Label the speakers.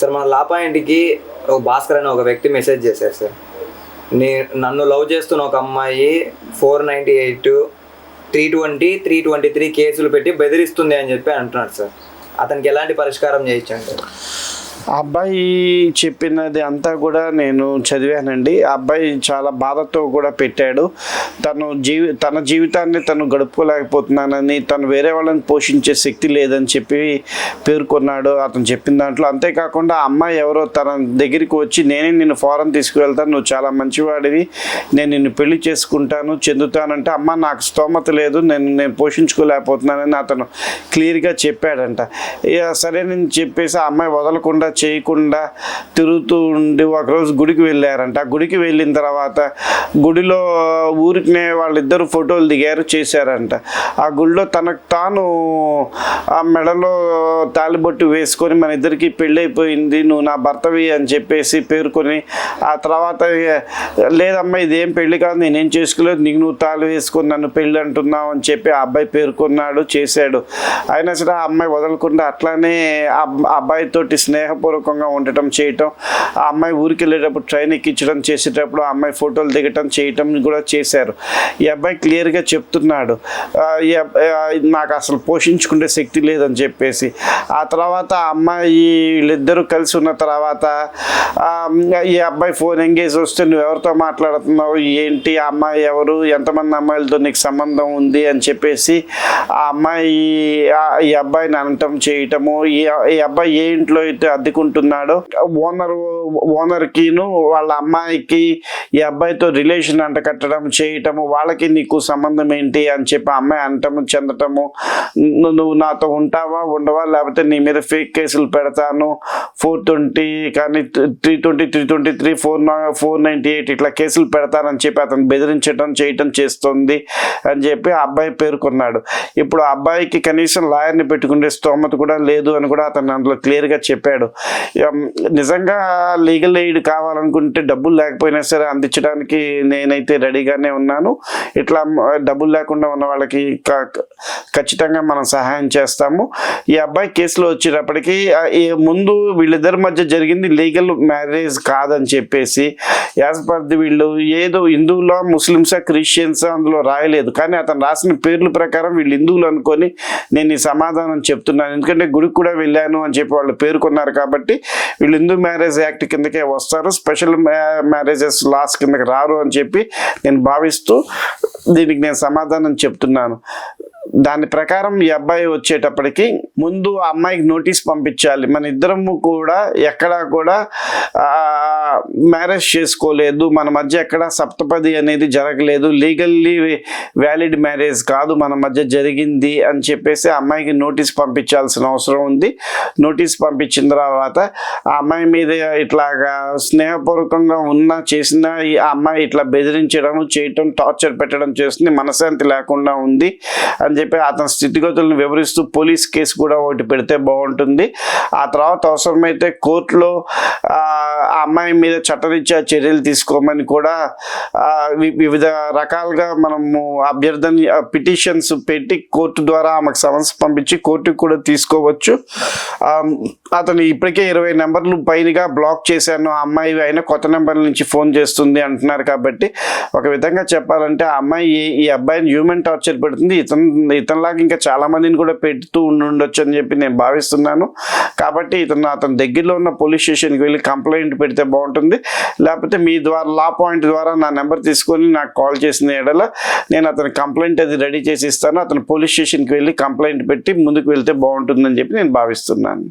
Speaker 1: Sir మన లాపాయింటికి ఒక భాస్కర్ అనే ఒక వ్యక్తి మెసేజ్ చేశారు సార్. నే నన్ను లవ్ చేస్తున్న ఒక అమ్మాయి four ninety eight three twenty three twenty three కేసులు పెట్టి బెదిరిస్తుంది అని చెప్పి అంటున్నాడు సార్. అతనికి ఎలాంటి పరిష్కారం
Speaker 2: చేయించండి? అబ్బాయి చెప్పినది అంతా కూడా నేను చదివానండి. ఆ అబ్బాయి చాలా బాధతో కూడా పెట్టాడు. తను జీవి తన జీవితాన్ని తను గడుపుకోలేకపోతున్నానని తను వేరే వాళ్ళని పోషించే శక్తి లేదని చెప్పి పేర్కొన్నాడు అతను చెప్పిన దాంట్లో. అంతేకాకుండా అమ్మాయి ఎవరో తన దగ్గరికి వచ్చి నేనే నిన్ను ఫారం తీసుకువెళ్తాను నువ్వు చాలా మంచివాడివి నేను నిన్ను పెళ్ళి చేసుకుంటాను చెందుతానంటే అమ్మ నాకు స్తోమత లేదు నేను నేను పోషించుకోలేకపోతున్నానని అతను క్లియర్గా చెప్పాడంట. ఇక సరే నేను చెప్పేసి ఆ అమ్మాయి వదలకుండా చేయకుండా తిరుగుతూ ఉండి ఒకరోజు గుడికి వెళ్ళారంట. ఆ గుడికి వెళ్ళిన తర్వాత గుడిలో ఊరికినే వాళ్ళిద్దరు ఫోటోలు దిగారు చేశారంట. ఆ గుడిలో తనకు తాను ఆ మెడలో తాలిబొట్టు వేసుకొని మన ఇద్దరికి పెళ్ళైపోయింది నువ్వు నా భర్తవి అని చెప్పేసి పేర్కొని ఆ తర్వాత లేదమ్మా ఇదేం పెళ్ళి కాదు నేనేం చేసుకోలేదు నీకు నువ్వు తాళి వేసుకొని నన్ను పెళ్ళి అంటున్నావు అని చెప్పి ఆ అబ్బాయి పేర్కొన్నాడు చేశాడు. అయినా సరే ఆ అమ్మాయి వదలకుండా అట్లానే ఆ అబ్బాయితోటి స్నేహపూర్వకంగా ఉండటం చేయటం ఆ అమ్మాయి ఊరికి వెళ్ళేటప్పుడు ట్రైన్ ఎక్కించడం చేసేటప్పుడు ఆ అమ్మాయి ఫోటోలు దిగటం చేయటం కూడా చేశారు. ఈ అబ్బాయి క్లియర్గా చెప్తున్నాడు ఈ నాకు అసలు పోషించుకునే శక్తి లేదని చెప్పేసి. ఆ తర్వాత ఆ అమ్మాయి వీళ్ళిద్దరూ కలిసి ఉన్న తర్వాత ఈ అబ్బాయి ఫోన్ ఎంగేజ్ వస్తే నువ్వు ఎవరితో మాట్లాడుతున్నావు ఏంటి ఆ అమ్మాయి ఎవరు ఎంతమంది అమ్మాయిలతో నీకు సంబంధం ఉంది అని చెప్పేసి ఆ అమ్మాయి ఈ అబ్బాయిని అనటం చేయటము ఈ ఈ అబ్బాయి ఏ ఇంట్లో అయితే అద్దెకుంటున్నాడో ఓనరు ఓనర్కిను వాళ్ళ అమ్మాయికి ఈ అబ్బాయితో రిలేషన్ అంట కట్టడం చేయటము వాళ్ళకి నీకు సంబంధం ఏంటి అని చెప్పి అమ్మాయి అనటము చెందటము నువ్వు నాతో ఉంటావా ఉండవా లేకపోతే నీ మీద ఫేక్ కేసులు పెడతాను ఫోర్ ట్వంటీ కానీ three twenty three twenty three four four ninety eight ఇట్లా కేసులు పెడతానని చెప్పి అతను బెదిరించడం చేయటం చేస్తుంది అని చెప్పి అబ్బాయి పేర్కొన్నాడు. ఇప్పుడు ఆ అబ్బాయికి కనీసం లాయర్ని పెట్టుకునే స్తోమత కూడా లేదు అని కూడా అతను అందులో క్లియర్గా చెప్పాడు. నిజంగా లీగల్ ఎయిడ్ కావాలనుకుంటే డబ్బులు లేకపోయినా సరే అందించడానికి నేనైతే రెడీగానే ఉన్నాను. ఇట్లా డబ్బులు లేకుండా ఉన్న వాళ్ళకి ఖచ్చితంగా మనం సహాయం చేస్తాము. ఈ అబ్బాయి కేసులో వచ్చేటప్పటికి ముందు వీళ్ళిద్దరి మధ్య జరిగింది లీగల్ మ్యారేజ్ కాదని చెప్పేసి యాజ్ పర్ ది వీళ్ళు ఏదో హిందువులో ముస్లిమ్సా క్రిస్టియన్సా అందులో రాయలేదు. కానీ అతను రాసిన పేర్ల ప్రకారం వీళ్ళు హిందువులు అనుకొని నేను ఈ సమాధానం చెప్తున్నాను. ఎందుకంటే గుడికి కూడా వెళ్ళాను అని చెప్పి వాళ్ళు పేర్కొన్నారు కాబట్టి వీళ్ళు హిందూ మ్యారేజ్ యాక్ట్ కిందకే వస్తారు. స్పెషల్ మ్యారేజెస్ లాస్ కిందకి రారు అని చెప్పి నేను భావిస్తూ దీనికి నేను సమాధానం చెప్తున్నాను. దాని ప్రకారం ఈ అబ్బాయి వచ్చేటప్పటికి ముందు ఆ అమ్మాయికి నోటీస్ పంపించాలి. మన ఇద్దరము కూడా ఎక్కడా కూడా మ్యారేజ్ చేసుకోలేదు. మన మధ్య ఎక్కడ సప్తపది అనేది జరగలేదు. లీగల్లీ వ్యాలిడ్ మ్యారేజ్ కాదు మన మధ్య జరిగింది అని చెప్పేసి అమ్మాయికి నోటీస్ పంపించాల్సిన అవసరం ఉంది. నోటీస్ పంపించిన తర్వాత ఆ అమ్మాయి మీద ఇట్లాగా స్నేహపూర్వకంగా ఉన్న చేసిన ఈ అమ్మాయి ఇట్లా బెదిరించడం చేయటం టార్చర్ పెట్టడం చేస్తుంది. మనశ్శాంతి లేకుండా ఉంది అని చెప్పి అతని స్థితిగతులను వివరిస్తూ పోలీస్ కేసు కూడా ఒకటి పెడితే బాగుంటుంది. ఆ తర్వాత అవసరమైతే కోర్టులో ఆ అమ్మాయి మీద చట్టరీత్యా చర్యలు తీసుకోమని కూడా వి- వివిధ రకాలుగా మనము అభ్యర్థన పిటిషన్స్ పెట్టి కోర్టు ద్వారా ఆమెకు సమస్య పంపించి కోర్టుకు కూడా తీసుకోవచ్చు. అతను ఇప్పటికే ఇరవై నెంబర్లు పైనగా బ్లాక్ చేశాను ఆ అమ్మాయి అయినా కొత్త నెంబర్ల నుంచి ఫోన్ చేస్తుంది అంటున్నారు కాబట్టి ఒక విధంగా చెప్పాలంటే ఆ అమ్మాయి ఈ- ఈ అబ్బాయిని హ్యూమన్ టార్చర్ పెడుతుంది. ఇతను ఇతనిలాగా ఇంకా చాలా మందిని కూడా పెడుతూ ఉండొచ్చు అని చెప్పి నేను భావిస్తున్నాను. కాబట్టి ఇతను అతని దగ్గరలో ఉన్న పోలీస్ స్టేషన్కి వెళ్ళి కంప్లైంట్ పెడితే బాగుంటుంది. లేకపోతే మీ ద్వారా లా పాయింట్ ద్వారా నా నెంబర్ తీసుకొని నాకు కాల్ చేసిన ఎడల నేను అతని కంప్లైంట్ అది రెడీ చేసి ఇస్తాను. అతను పోలీస్ స్టేషన్కి వెళ్ళి కంప్లైంట్ పెట్టి ముందుకు వెళ్తే బాగుంటుందని చెప్పి నేను భావిస్తున్నాను.